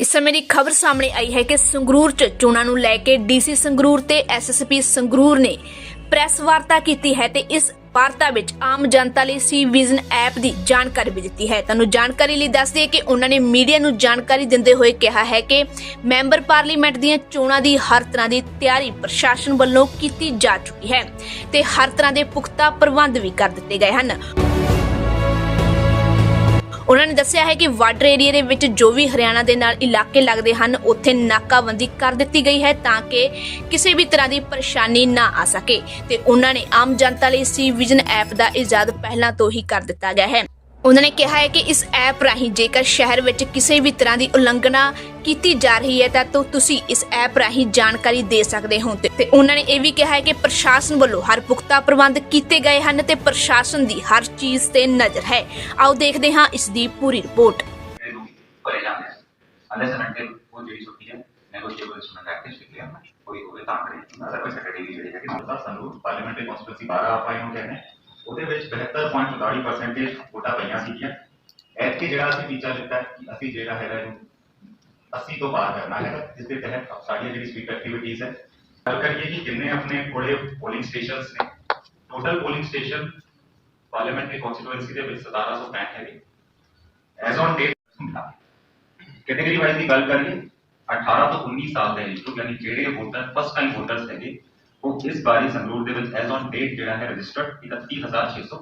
ਇਸ ਸਮੇਂ ਦੀ ਖਬਰ ਸਾਹਮਣੇ ਆਈ ਹੈ ਕਿ ਸੰਗਰੂਰ ਚ ਚੋਣਾਂ ਨੂੰ ਲੈ ਕੇ ਡੀਸੀ ਸੰਗਰੂਰ ਤੇ ਐਸਐਸਪੀ ਸੰਗਰੂਰ ਨੇ ਪ੍ਰੈਸ ਵਾਰਤਾ ਕੀਤੀ ਹੈ ਤੇ ਇਸ ਵਾਰਤਾ ਵਿੱਚ ਆਮ ਜਨਤਾ ਲਈ ਸੀ ਵਿਜ਼ਨ ਐਪ ਦੀ ਜਾਣਕਾਰੀ ਵੀ ਦਿੱਤੀ ਹੈ। ਤੁਹਾਨੂੰ ਜਾਣਕਾਰੀ ਲਈ ਦੱਸ ਦਈਏ ਕਿ ਉਹਨਾਂ ਨੇ ਮੀਡੀਆ ਨੂੰ ਜਾਣਕਾਰੀ ਦਿੰਦੇ ਹੋਏ ਕਿਹਾ ਹੈ ਕਿ ਮੈਂਬਰ ਪਾਰਲੀਮੈਂਟ ਦੀਆਂ ਚੋਣਾਂ ਦੀ ਹਰ ਤਰ੍ਹਾਂ ਦੀ ਤਿਆਰੀ ਪ੍ਰਸ਼ਾਸਨ ਵੱਲੋਂ ਕੀਤੀ ਜਾ ਚੁੱਕੀ ਹੈ ਤੇ ਹਰ ਤਰ੍ਹਾਂ ਦੇ ਪੁਖਤਾ ਪ੍ਰਬੰਧ ਵੀ ਕਰ ਦਿੱਤੇ ਗਏ ਹਨ। ਉਹਨਾਂ ਨੇ ਦੱਸਿਆ ਹੈ ਕਿ ਵਾਟਰ ਏਰੀਆ ਦੇ ਵਿੱਚ ਜੋ ਵੀ ਹਰਿਆਣਾ ਦੇ ਨਾਲ ਇਲਾਕੇ ਲੱਗਦੇ ਹਨ, ਉੱਥੇ ਨਾਕਾਬੰਦੀ ਕਰ ਦਿੱਤੀ ਗਈ ਹੈ ਤਾਂ ਕਿ ਕਿਸੇ ਵੀ ਤਰ੍ਹਾਂ ਦੀ ਪਰੇਸ਼ਾਨੀ ਨਾ ਆ ਸਕੇ। ਤੇ ਉਹਨਾਂ ਨੇ ਆਮ ਜਨਤਾ ਲਈ ਸੀ ਵਿਜ਼ਨ ਐਪ ਦਾ ਇਜਾਦ ਪਹਿਲਾਂ ਤੋਂ ਹੀ ਕਰ ਦਿੱਤਾ ਗਿਆ ਹੈ। ਉਹਨਾਂ ਨੇ ਕਿਹਾ ਹੈ ਕਿ ਇਸ ਐਪ ਰਾਹੀਂ ਜੇਕਰ ਸ਼ਹਿਰ ਵਿੱਚ ਕਿਸੇ ਵੀ ਤਰ੍ਹਾਂ ਦੀ ਉਲੰਘਣਾ ਕੀਤੀ ਜਾ ਰਹੀ ਹੈ ਤਾਂ ਤੁਸੀਂ ਇਸ ਐਪ ਰਾਹੀਂ ਜਾਣਕਾਰੀ ਦੇ ਸਕਦੇ ਹੋ। ਤੇ ਤੇ ਉਹਨਾਂ ਨੇ ਇਹ ਵੀ ਕਿਹਾ ਹੈ ਕਿ ਪ੍ਰਸ਼ਾਸਨ ਵੱਲੋਂ ਹਰ ਪੁਖਤਾ ਪ੍ਰਬੰਧ ਕੀਤੇ ਗਏ ਹਨ ਤੇ ਪ੍ਰਸ਼ਾਸਨ ਦੀ ਹਰ ਚੀਜ਼ ਤੇ ਨਜ਼ਰ ਹੈ। ਆਓ ਦੇਖਦੇ ਹਾਂ ਇਸ ਦੀ ਪੂਰੀ ਰਿਪੋਰਟ। ਨੂੰ ਭਰੇ ਜਾਂਦੇ ਉਹ ਜਿਹੜੀ ਛੁੱਟੀ ਹੈ। ਨੈਗੋਸ਼ੀਏਬਲ ਇੰਸਟਰੂਮੈਂਟ ਐਕਟ ਵਿੱਚ ਲਿਖਿਆ ਕੋਈ ਹੋਵੇ ਤਾਂ ਕਰੇ ਅਦਰਵਾਈਜ਼ ਸੈਕਟਰੀ ਜਿਹੜੀ ਹੈਗੀ ਮਤਲਬ ਸਾਨੂੰ ਪਾਰਲੀਮੈਂਟਰੀ ਕਨਸਟੀਟਿਊਂਸੀ 12 ਆਪਾਂ ਇਹਨੂੰ ਕਹਿੰਦੇ ਉਹਦੇ ਵਿੱਚ 72.44% ਵੋਟਾਂ ਪਈਆਂ ਸੀਗੀਆਂ। ਐਤਕੀ ਜਿਹੜਾ ਅਸੀਂ ਫੀਚਰ ਲਿੱਤਾ ਹੈ ਕਿ ਅਸੀਂ ਜਿਹੜਾ ਹੈਗਾ ਇਹਨੂੰ 80 ਤੋਂ ਪਾਰ ਕਰਨਾ ਹੈਗਾ ਜਿਸ ਦੇ ਤਹਿਤ ਸਾਡੀਆਂ ਜਿਹੜੀ ਸਵੀਪ ਐਕਟੀਵਿਟੀਜ਼ ਹੈ। ਗੱਲ ਕਰੀਏ ਕਿ ਕਿੰਨੇ ਆਪਣੇ ਕੋਲੇ ਪੋਲਿੰਗ ਸਟੇਸ਼ਨਸ ਨੇ। Total polling station parliamentary constituency ਦੇ ਵਿੱਚ 1765 ਹੈਗੇ। As on date category wise ਦੀ ਗੱਲ ਕਰੀਏ 18 ਤੋਂ 19 ਸਾਲ ਦੇ ਏਜ ਯਾਨੀ ਜਿਹੜੇ ਵੋਟਰ ਫਸਟ ਟਾਈਮ ਵੋਟਰਸ ਹੈਗੇ ਉਹ ਇਸ ਵਾਰੀ ਸੰਗਰੂਰ ਦੇ ਵਿੱਚ ਐਜ਼ ਔਨ ਡੇਟ ਜਿਹੜਾ ਹੈ ਰਜਿਸਟਰਡ 31600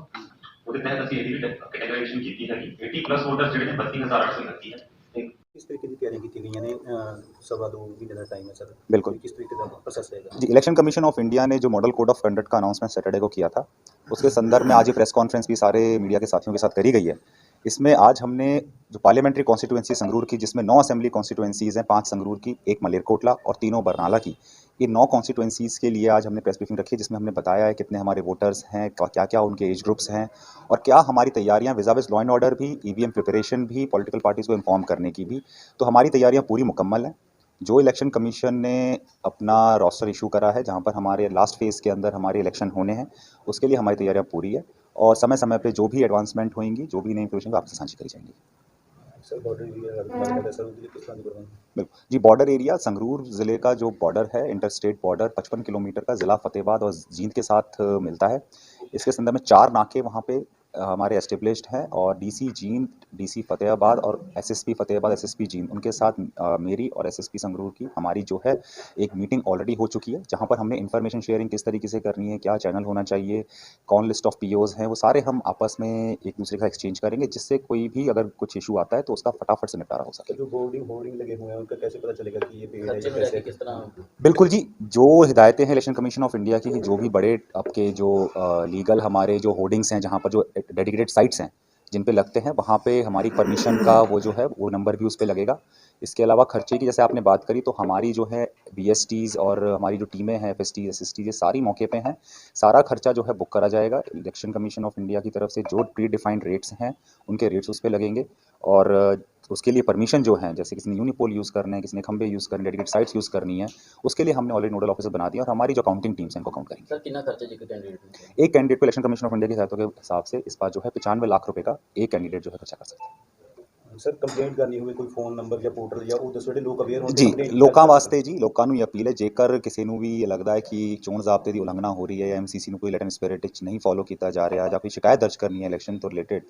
ਉਹਦੇ ਤਹਿਤ ਅਸੀਂ ਇਹਦੀ ਕੈਟੇਗਰਾਈਜ਼ੇਸ਼ਨ ਕੀਤੀ ਹੈਗੀ 80 ਪਲੱਸ ਵੋਟਰਸ ਜਿਹੜੇ ਨੇ 32831 ਹੈ ਤੇ ਕਿਸ ਤਰੀਕੇ ਦੀ ਤਿਆਰੀਆਂ ਕੀਤੀਆਂ ਗਈਆਂ ਨੇ ਅਹ, ਸਵਾ ਦੋ ਮਹੀਨੇ ਦਾ ਟਾਈਮ ਹੈ ਸਰ बिल्कुल किस तरीके का प्रोसेस रहेगा जी इलेक्शन कमीशन ऑफ इंडिया ने जो मॉडल कोड ऑफ कंडक्ट का अनाउंसमेंट सैटरडे को किया था उसके संदर्भ में आज ये प्रेस कॉन्फ्रेंस भी सारे मीडिया के साथियों के साथ करी गई है इसमें आज हमने जो पार्लियामेंट्री कॉन्स्टिट्यूंसी संगरूर की, जिसमें नौ असेंबली कॉन्स्टिट्यूंसीज़ हैं, पाँच संगरूर की, एक मलेरकोटला और तीनों बरनाला की। ये नौ कॉन्स्टिट्यूंसीज़ के लिए आज हमने प्रेस ब्रीफिंग रखी जिसमें हमने बताया है कितने हमारे वोटर्स हैं, क्या क्या उनके एज ग्रुप्स हैं और क्या हमारी तैयारियाँ vis a vis law and order भी, ईवीएम प्रिपरेशन भी, पॉलिटिकल पार्टीज़ को इन्फॉर्म करने की भी। तो हमारी तैयारियाँ पूरी मुकम्मल हैं। जो इलेक्शन कमीशन ने अपना रोस्टर इशू करा है, जहाँ पर हमारे लास्ट फ़ेज़ के अंदर हमारे इलेक्शन होने हैं, उसके लिए हमारी तैयारियाँ पूरी है। और समय समय पे जो भी एडवांसमेंट होंगी जो भी नई इन्फॉर्मेशन आपसे साझी करी जाएँगी। बिल्कुल। जी बॉर्डर एरिया संगरूर ज़िले का जो बॉर्डर है इंटर स्टेट बॉर्डर पचपन किलोमीटर का ज़िला फतेहबाद और जींद के साथ मिलता है। इसके संदर्भ में चार नाके वहाँ पे हमारे एस्टेब्लिश्ड हैं और डीसी जींद डीसी फतेहाबाद और एसएसपी फतेहाबाद एसएसपी जींद उनके साथ अ, मेरी और एसएसपी संगरूर की हमारी जो है एक मीटिंग ऑलरेडी हो चुकी है जहाँ पर हमने इन्फॉर्मेशन शेयरिंग किस तरीके से करनी है क्या चैनल होना चाहिए कौन लिस्ट ऑफ़ पीओज हैं वो सारे हम आपस में एक दूसरे का एक्सचेंज करेंगे जिससे कोई भी अगर कुछ इशू आता है तो उसका फटाफट से निपटारा हो सके। जो बोर्डिंग होर्डिंग लगे हुए हैं उनका कैसे पता चलेगा कि ये पेड़ खर्चे या में कैसे? रहती किस तरह बिल्कुल जी जो हिदायतें हैं इलेक्शन कमीशन ऑफ़ इंडिया की जो भी बड़े आपके जो लीगल हमारे जो होर्डिंग्स हैं जहाँ पर जो डेडिकेटेड साइट्स हैं, जिन पे लगते हैं, वहाँ पे हमारी परमिशन का वो जो है, वो नंबर भी उस पर लगेगा। इसके अलावा खर्चे की, जैसे आपने बात करी तो हमारी जो है बी और हमारी जो टीमें हैं एफ़ एस टी एस ये सारी मौके पे हैं। सारा खर्चा जो है बुक करा जाएगा। इलेक्शन कमीशन ऑफ़ इंडिया की तरफ़ से जो प्री डिफाइंड रेट्स हैं, उनके रेट्स उस पर लगेंगे। और अ, उसके लिए परमिशन जो है जैसे किसी ने यूनिपोल यूज़ करना है किसी ने खंबे यूज़ करने डेडिकेट साइट्स यूज़ करनी है उसके लिए हमने ऑलरेडी नोडल ऑफिसर बना दिया और हमारी जो काउंटिंग टीम्स हैं इनको काउंट करेंगे सर कितना खर्चा जी कैंडिडेट में एक कैंडिडेट को इलेक्शन कमीशन ऑफ इंडिया की सहायता के हिसाब से इस बार जो है पचानवे लाख रुपए का एक कैंडिडेट जो है खर्चा कर सकता है ਸਰ ਕੰਪਲੇਂਟ ਕਰਨੀ ਹੋਵੇ ਕੋਈ ਫੋਨ ਨੰਬਰ ਜਾਂ ਪੋਰਟਲ ਜਾਂ ਉਹ ਦੱਸੋ ਜਿਹੜੇ ਲੋਕ ਅਵੇਅਰ ਹੋਣ ਜੀ ਲੋਕਾਂ ਵਾਸਤੇ ਜੀ ਲੋਕਾਂ ਨੂੰ ਇਹ ਅਪੀਲ ਹੈ ਜੇਕਰ ਕਿਸੇ ਨੂੰ ਵੀ ਇਹ ਲੱਗਦਾ ਹੈ ਕਿ ਚੋਣ ਜ਼ਾਬਤੇ ਦੀ ਉਲੰਘਣਾ ਹੋ ਰਹੀ ਹੈ ਜਾਂ ਐਮਸੀਸੀ ਨੂੰ ਕੋਈ ਲੈਟਰ ਸਪਿਰਿਟ ਵਿੱਚ ਨਹੀਂ ਫੋਲੋ ਕੀਤਾ ਜਾ ਰਿਹਾ ਜਾਂ ਕੋਈ ਸ਼ਿਕਾਇਤ ਦਰਜ ਕਰਨੀ ਹੈ ਇਲੈਕਸ਼ਨ ਤੋਂ ਰਿਲੇਟਡ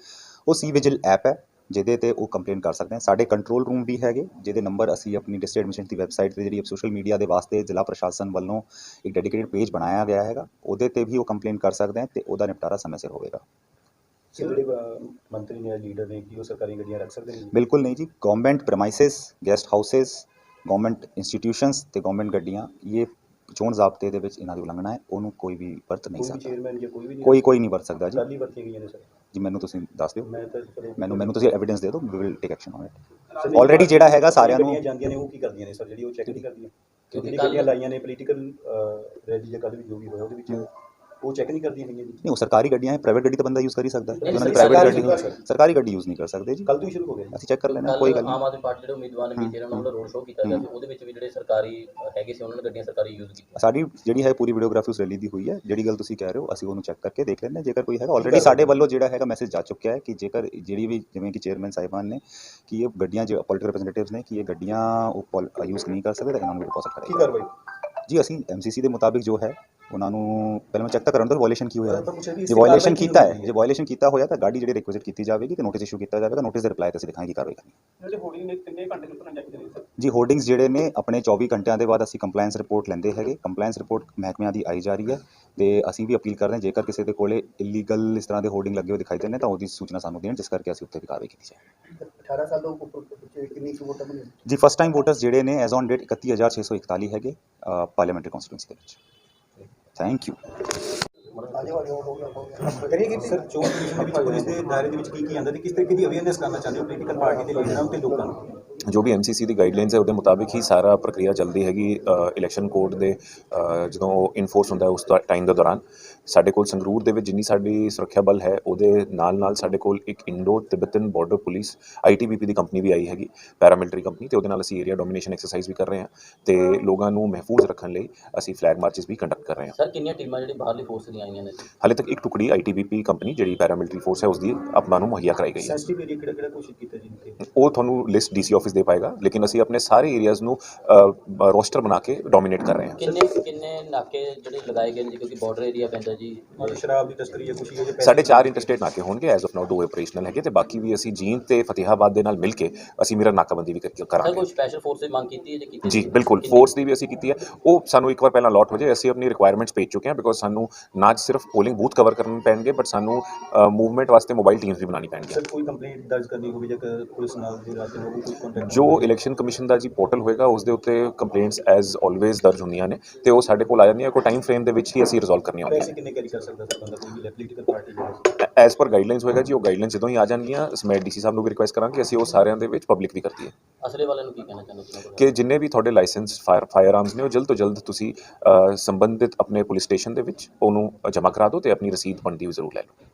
ਉਹ ਸੀ ਵਿਜਿਲ ਐਪ ਹੈ ਜਿਹਦੇ ਤੇ ਉਹ ਕੰਪਲੇਂਟ ਕਰ ਸਕਦੇ ਹਨ ਸਾਡੇ ਕੰਟਰੋਲ ਰੂਮ ਵੀ ਹੈਗੇ ਜਿਹਦੇ ਨੰਬਰ ਅਸੀਂ ਆਪਣੀ ਡਿਸਟ੍ਰਿਕਟ ਐਡਮਿਸ਼ਨ ਦੀ ਵੈਬਸਾਈਟ ਤੇ ਜਿਹੜੀ ਸੋਸ਼ਲ ਮੀਡੀਆ ਦੇ ਵਾਸਤੇ ਜ਼ਿਲ੍ਹਾ ਪ੍ਰਸ਼ਾਸਨ ਵੱਲੋਂ ਇੱਕ ਡੈਡੀਕੇਟਡ ਪੇਜ ਬਣਾਇਆ ਗਿਆ ਹੈਗਾ ਉਹਦੇ ਤੇ ਵੀ ਉਹ ਕੰਪਲੇਂਟ ਕਰ ਸਕਦੇ ਹਨ ਤੇ ਉਹਦਾ ਨਿਪਟਾਰਾ ਸਮੇਂ ਸਿਰ ਹੋਵੇਗਾ। ਸਰ ਜਿਹੜੇ ਅਹ, ਮੰਤਰੀ ਨੇ ਲੀਡਰ ਨੇ ਕੀ ਉਹ ਸਰਕਾਰੀ ਗੱਡੀਆਂ ਰੱਖ ਸਕਦੇ ਨੇ? ਜੀ? ਬਿਲਕੁਲ ਨਹੀਂ ਜੀ। Government premises guest houses government institutions ਤੇ ਗਵਰਨਮੈਂਟ ਗੱਡੀਆਂ ਇਹ ਚੋਣ ਜ਼ਾਬਤੇ ਦੇ ਵਿੱਚ ਇਹਨਾਂ ਦੀ ਉਲੰਘਣਾ ਹੈ। ਉਹਨੂੰ ਕੋਈ ਵੀ ਵਰਤ ਨਹੀਂ ਕੋਈ ਸਕਦਾ। ਚੇਅਰਮੈਨ ਜਾਂ ਕੋਈ ਵੀ ਨਹੀਂ ਕੋਈ ਕੋਈ ਨਹੀਂ ਵਰਤ ਸਕਦਾ। ਜੀ। ਕੱਲ੍ਹ ਹੀ ਵਰਤੀਆਂ ਗਈਆਂ ਨੇ ਸਰ। ਜੀ ਮੈਨੂੰ ਤੁਸੀਂ ਦੱਸ ਦਿਓ। ਮੈਨੂੰ ਮੈਨੂੰ ਤੁਸੀਂ ਐਵੀਡੈਂਸ ਦੇ ਦਿਓ we will take action on it already ਜਿਹੜਾ ਹੈਗਾ ਸਾਰਿਆਂ ਨੂੰ- ਜਾਂਦੀਆਂ ਨੇ ਉਹ ਕੀ ਕਰਦੀਆਂ ਨੇ ਸਰ? ਜਿਹੜੀ ਉਹ ਚੈੱਕ ਨਹੀਂ ਕਰਦੀਆਂ। ਕਿਉਂਕਿ ਕੱਲ੍ਹ- ਲਾਈਆਂ ਨੇ ਪੋਲੀਟੀਕਲ ਰੈਲੀ ਜਾਂ ਕੱਲ੍ਹ ਵੀ ਜੋ ਵੀ ਹੋਇਆ ਉਹਦੇ ਵਿੱਚ ਉਹ ਚੈੱਕ ਨਹੀਂ ਕਰਦੀਆਂ ਹੈਗੀਆਂ ਜੀ। ਨਹੀਂ ਉਹ ਸਰਕਾਰੀ ਗੱਡੀਆਂ ਹੈ ਪ੍ਰਾਈਵੇਟ ਗੱਡੀ ਤਾਂ ਬੰਦਾ ਯੂਜ਼ ਕਰ ਹੀ ਸਕਦਾ। ਹੈ ਉਹਨਾਂ ਦੀ ਪ੍ਰਾਈਵੇਟ ਸਰਕਾਰੀ ਗੱਡੀ ਗੱਡੀ ਯੂਜ਼- ਸਰਕਾਰੀ ਗੱਡੀ ਯੂਜ਼ ਨਹੀਂ ਕਰ ਸਕਦੇ ਜੀ। ਕੱਲ ਤੋਂ ਹੀ ਸ਼ੁਰੂ ਹੋ ਗਿਆ। ਜੀ। ਅਸੀਂ ਚੈੱਕ ਕਰ ਲੈਣਾ ਕੋਈ ਗੱਲ ਆਮ ਨਹੀਂ। ਆਦਮੀ ਪਾਰਟੀ ਜਿਹੜੇ ਉਮੀਦਵਾਰ ਨੇ ਕੀਤੇ ਉਹਨਾਂ ਦਾ ਰੋਡ ਸ਼ੋਅ ਕੀਤਾ ਗਿਆ ਤੇ ਉਹਦੇ ਵਿੱਚ ਵੀ ਜਿਹੜੇ ਸਰਕਾਰੀ ਹੈਗੇ ਸੀ ਉਹਨਾਂ ਨੇ ਗੱਡੀਆਂ ਸਰਕਾਰੀ ਯੂਜ਼ ਕੀਤੀਆਂ। ਸਾਡੀ ਜਿਹੜੀ ਹੈ ਪੂਰੀ ਵੀਡੀਓਗ੍ਰਾਫੀ ਉਸ ਰੈਲੀ ਦੀ ਹੋਈ ਹੈ। ਜਿਹੜੀ ਗੱਲ ਤੁਸੀਂ ਕਹਿ ਰਹੇ ਹੋ ਅਸੀਂ ਉਹਨੂੰ ਚੈੱਕ ਕਰਕੇ ਦੇਖ ਲੈਂਦੇ ਹਾਂ। ਜੇਕਰ ਕੋਈ ਹੈਗਾ ਆਲਰੇਡੀ ਸਾਡੇ ਵੱਲੋਂ ਜਿਹੜਾ ਹੈਗਾ ਮੈਸੇਜ ਜਾ ਚੁੱਕਿਆ ਹੈ ਕਿ ਜੇਕਰ ਜਿਹੜੀ ਵੀ ਜਿਵੇਂ ਕਿ ਚੇਅਰਮੈਨ ਸਾਹਿਬਾਨ ਨੇ ਕਿ ਇਹ ਗੱਡੀਆਂ ਜੋ ਪੋਲੀਟਿਕਲ ਰਿਪਰੈਜ਼ੈਂਟੇਟਿਵਸ ਨੇ ਕਿ ਇਹ ਗੱਡੀਆਂ ਉਹ ਯੂਜ਼ ਨਹੀਂ ਕਰ ਸਕਦੇ ਤਾਂ ਇਹਨਾਂ ਨੂੰ ਡਿਪੋਜ਼ਿਟ ਕੀ ਕਰੇਗਾ ਕਾਰਵਾਈ ਜੀ ਅਸੀਂ ਐਮਸੀਸੀ ਦੇ ਮੁਤਾਬਿਕ ਜੋ ਹੈ ਉਹਨਾਂ ਨੂੰ ਪਹਿਲਾਂ ਮੈਂ ਚੈੱਕ ਤਾਂ ਕਰਾਂ ਤਾਂ ਵਾਇਲੇਸ਼ਨ ਕੀ ਹੋਇਆ ਜੇ ਵਾਇਲੇਸ਼ਨ ਕੀਤਾ ਹੈ ਜੇ ਵਾਇਲੇਸ਼ਨ ਕੀਤਾ ਹੋਇਆ ਤਾਂ ਗਾੜੀ ਜਿਹੜੀ ਰਿਕੁਐਸਟ ਕੀਤੀ ਜਾਵੇਗੀ ਤੇ ਨੋਟਿਸ ਇਸ਼ੂ ਕੀਤਾ ਜਾਵੇਗਾ ਨੋਟਿਸ ਦੇ ਰਿਪਲਾਈ ਤੇ ਅਸੀਂ ਦਿਖਾਂਗੇ ਕੀ ਕਾਰਵਾਈ ਕਰਨੀ। ਜਿਹੜੇ ਨੇ ਕਿੰਨੇ ਘੰਟੇ ਕਰੀ ਜੀ ਹੋਰਡਿੰਗਸ ਜਿਹੜੇ ਨੇ ਆਪਣੇ 24 ਘੰਟਿਆਂ ਦੇ ਬਾਅਦ ਅਸੀਂ ਕੰਪਲਾਈਂਸ ਰਿਪੋਰਟ ਲੈਂਦੇ ਹੈਗੇ। ਕੰਪਲਾਈਂਸ ਰਿਪੋਰਟ ਮਹਿਕਮਿਆਂ ਦੀ ਆਈ ਜਾ ਰਹੀ ਹੈ ਤੇ ਅਸੀਂ ਵੀ ਅਪੀਲ ਕਰ ਰਹੇ ਹਾਂ ਜੇਕਰ ਕਿਸੇ ਦੇ ਕੋਲੇ ਇਲੀਗਲ ਇਸ ਤਰ੍ਹਾਂ ਦੇ ਹੋਰਡਿੰਗ ਲੱਗੇ ਹੋਏ ਦਿਖਾਈ ਦਿੰਦੇ ਤਾਂ ਉਹਦੀ ਸੂਚਨਾ ਸਾਨੂੰ ਦੇਣ ਜਿਸ ਕਰਕੇ ਅਸੀਂ ਉੱਤੇ ਵੀ ਕਾਰਵਾਈ ਕੀਤੀ ਜਾਏ। 18 ਸਾਲ ਤੋਂ ਉੱਪਰ ਕਿੰਨੀ ਕੁ ਵੋਟਾਂ ਬਣੀ? ਜੀ ਫਸਟ ਟਾਈਮ ਵੋਟਰਸ ਜਿਹੜੇ ਨੇ ਐਜ਼ ਔਨ ਡੇਟ 31641 ਹੈਗੇ ਪਾਰਲੀਮੈਂਟਰੀ ਕਨਸਟੀਟੂਐਂਸੀ ਦੇ ਵਿੱਚ। ਥੈਂਕ ਯੂ ਕਰੀਏ ਕਿ ਸਰ, ਚੋਣ ਕਮਿਸ਼ਨ ਦੇ ਵਿੱਚ ਪੁਲਿਸ ਦੇ ਦਾਇਰੇ ਦੇ ਵਿੱਚ ਕੀ ਕੀ ਆਉਂਦਾ ਤੇ ਕਿਸ ਤਰੀਕੇ ਦੀ ਅਵੇਅਰਨੈਸ ਕਰਨਾ ਚਾਹੁੰਦੇ ਹੋ ਪੋਲੀਟੀਕਲ ਪਾਰਟੀ ਦੇ ਲੀਡਰਾਂ ਨੂੰ ਤੇ ਲੋਕਾਂ ਨੂੰ? ਜੋ ਵੀ ਐਮਸੀਸੀ ਦੀ ਗਾਈਡਲਾਈਨਸ ਹੈ ਉਹਦੇ ਮੁਤਾਬਿਕ ਹੀ ਸਾਰਾ ਪ੍ਰਕਿਰਿਆ ਚੱਲਦੀ ਹੈਗੀ ਇਲੈਕਸ਼ਨ ਕੋਡ ਦੇ ਜਦੋਂ ਉਹ ਇਨਫੋਰਸ ਹੁੰਦਾ ਉਸ ਟਾਈਮ ਦੇ ਦੌਰਾਨ। ਸਾਡੇ ਕੋਲ ਸੰਗਰੂਰ ਦੇ ਵਿੱਚ ਜਿੰਨੀ ਸਾਡੀ ਸੁਰੱਖਿਆ ਬਲ ਹੈ ਉਹਦੇ ਨਾਲ ਨਾਲ ਸਾਡੇ ਕੋਲ ਇੱਕ Indo Tibetan border police ITBP ਦੀ ਕੰਪਨੀ ਵੀ ਆਈ ਹੈਗੀ ਪੈਰਾਮਿਲਟਰੀ ਕੰਪਨੀ ਤੇ ਉਹਦੇ ਨਾਲ ਅਸੀਂ ਏਰੀਆ ਡੋਮੀਨੇਸ਼ਨ ਐਕਸਰਸਾਈਜ਼ ਵੀ ਕਰ ਰਹੇ ਹਾਂ। ਤੇ ਲੋਕਾਂ ਨੂੰ ਮਹਿਫੂਜ਼ ਰੱਖਣ ਲਈ ਅਸੀਂ ਫਲੈਗ ਮਾਰਚਸ ਵੀ ਕੰਡਕਟ ਕਰ ਰਹੇ ਹਾਂ। ਸਰ ਕਿੰਨੀਆਂ ਟੀਮਾਂ ਜਿਹੜੀ ਬਾਹਰਲੀ ਫੋਰਸ ਦੀਆਂ ਆਈਆਂ ਨੇ ਹਾਲੇ ਤੱਕ ਇੱਕ ਟੁਕੜੀ ਆਈਟੀਬੀਪੀ ਕੰਪਨੀ ਜਿਹੜੀ ਪੈਰਾਮਿਲਟਰੀ ਫੋਰਸ ਹੈ ਉਸ ਦੀ ਆਪਣਾ ਨੂੰ ਮੁਹੱਈਆ ਕਰਾਈ ਗਈ ਹੈ। ਏਰੀਆ ਕਿਹੜਾ ਕਿਹੜਾ ਘੋਸ਼ਿਤ ਕੀਤਾ ਜੀ? ਉਹ ਤੁਹਾਨੂੰ ਲਿਸਟ ਡੀਸੀ ਆਫਿਸ ਦੇ ਪਾਏਗਾ ਲੇਕਿਨ ਅਸੀਂ ਆਪਣੇ ਸਾਰੇ ਏਰੀਆਜ਼ ਨੂੰ ਰੋਸਟਰ ਬਣਾ ਕੇ ਡੋਮੀਨੇਟ ਕਰ ਰਹੇ ਹਾਂ। ਕਿੰਨੇ ਕਿੰਨੇ ਨਾਕੇ ਜਿਹੜੇ ਲਗਾਏ ਗਏ ਨੇ? ਕਿਉਂਕਿ ਬਾਰਡਰ ਏਰੀਆ ਪੈਂਦਾ ਜੀ। ਸ਼ਰਾਬ ਦੀ ਤਸਕਰੀ ਕੁਛ ਇਹ ਜਿਹੇ ਸਾਡੇ ਚਾਰ ਇੰਟਰਸਟੇਟ ਨਾਕੇ ਹੋਣਗੇ ਐਜ਼ ਆਫ ਨਾਓ ਦੋ ਆਪਰੇਸ਼ਨਲ ਹੈਗੇ ਤੇ ਬਾਕੀ ਵੀ ਅਸੀਂ ਜੀਂਦ ਤੇ ਫਤਿਹਾਬਾਦ ਦੇ ਨਾਲ ਮਿਲ ਕੇ ਅਸੀਂ ਮੇਰਾ ਨਾਕਾਬੰਦੀ ਵੀ ਕਰਾਂਗੇ। ਕੋਈ ਸਪੈਸ਼ਲ ਫੋਰਸ ਦੀ ਮੰਗ ਕੀਤੀ ਹੈ ਜਾਂ ਕੀਤੀ ਜੀ ਨਹੀਂ? ਬਿਲਕੁਲ? ਫੋਰਸ ਦੀ ਵੀ ਅਸੀਂ ਕੀਤੀ ਹੈ। ਉਹ ਸਾਨੂੰ ਇੱਕ ਵਾਰ ਪਹਿਲਾਂ ਅਲਾਟ ਹੋ ਜਾਏ ਅਸੀਂ ਆਪਣੀ ਰਿਕੁਆਇਰਮੈਂਟਸ ਭੇਜ ਚੁੱਕੇ ਹਾਂ ਬਿਕੋਜ਼ ਸਾਨੂੰ ਨਾ ਸਿਰਫ ਪੋਲਿੰਗ ਬੂਥ ਕਵਰ ਕਰਨੇ ਪੈਣਗੇ ਬਟ ਸਾਨੂੰ ਮੂਵਮੈਂਟ ਵਾਸਤੇ ਮੋਬਾਈਲ ਟੀਮਸ ਵੀ ਬਣਾਉਣੀ ਪੈਣਗੀਆਂ। ਸਰ ਕੋਈ ਕੰਪਲੇਂਟ ਦਰਜ ਕਰਨੀ ਹੋਵੇ ਜਾਂ ਕ- ਪੁਲਿਸ ਨਾਲ ਦੀ ਰਾਤ ਨੂੰ ਕੋਈ ਕੰਟੈਕਟ ਜੋ ਇਲੈਕਸ਼ਨ ਕਮਿਸ਼ਨ ਦਾ ਜੀ ਪੋਰਟਲ ਹੋਏਗਾ ਉਸ ਦੇ ਉੱਤੇ ਕੰਪਲੇਂਟਸ ਐਜ਼ ਆਲਵੇਜ਼ ਦਰਜ ਹੁੰਦੀਆਂ ਨੇ ਤੇ ਉਹ ਸਾਡੇ ਕੋਲ ਆ ਜਾਂਦੀਆਂ ਕੋਈ ਟਾਈਮ ਫਰੇਮ ਦੇ ਵਿੱਚ ਹੀ ਅਸੀਂ ਰਿਜ਼ੋਲਵ ਕਰਨੀਆਂ ਹੁੰਦੀਆਂ ਪੈਸੇ ਕਿੰਨੇ ਕੈਰੀ ਕਰ ਸਕਦਾ ਸਰ ਬੰਦਾ ਕੋਈ ਵੀ ਪੋਲੀਟੀਕਲ ਪਾਰਟੀ ਜਿਹੜਾ ਨੇ ਐਜ਼ ਪਰ ਗਾਈਡਲਾਈਨਸ ਹੋਏਗਾ ਜੀ ਉਹ ਗਾਈਡਲਾਈਨਸ ਜਦੋਂ ਹੀ ਆ ਜਾਣਗੀਆਂ ਸਮੈਟ ਡੀਸੀ ਸਾਹਿਬ ਨੂੰ ਵੀ ਰਿਕੁਐਸਟ ਕਰਾਂਗੇ ਅਸੀਂ ਉਹ ਸਾਰਿਆਂ ਦੇ ਵਿੱਚ ਪਬਲਿਕ ਵੀ ਕਰ ਦਈਏ ਅਸਲੇ ਵਾਲਿਆਂ ਨੂੰ ਕੀ ਕਹਿਣਾ ਚਾਹੁੰਦੇ ਹੋ ਕਿ ਜਿੰਨੇ ਵੀ ਤੁਹਾਡੇ ਲਾਇਸੈਂਸ ਫਾਇਰ ਫਾਇਰ ਆਰਮਸ ਨੇ ਉਹ ਜਲਦ ਤੋਂ ਜਲਦ ਤੁਸੀਂ ਸੰਬੰਧਿਤ ਆਪਣੇ ਪੁਲਿਸ ਸਟੇਸ਼ਨ ਦੇ ਵਿੱਚ ਉਹਨੂੰ ਜਮ੍ਹਾਂ ਕਰਾ ਦਿਓ ਤੇ ਆਪਣੀ ਰਸੀਦ ਬਣਦੀ ਹੋਈ ਜ਼ਰੂਰ ਲੈ ਲਓ।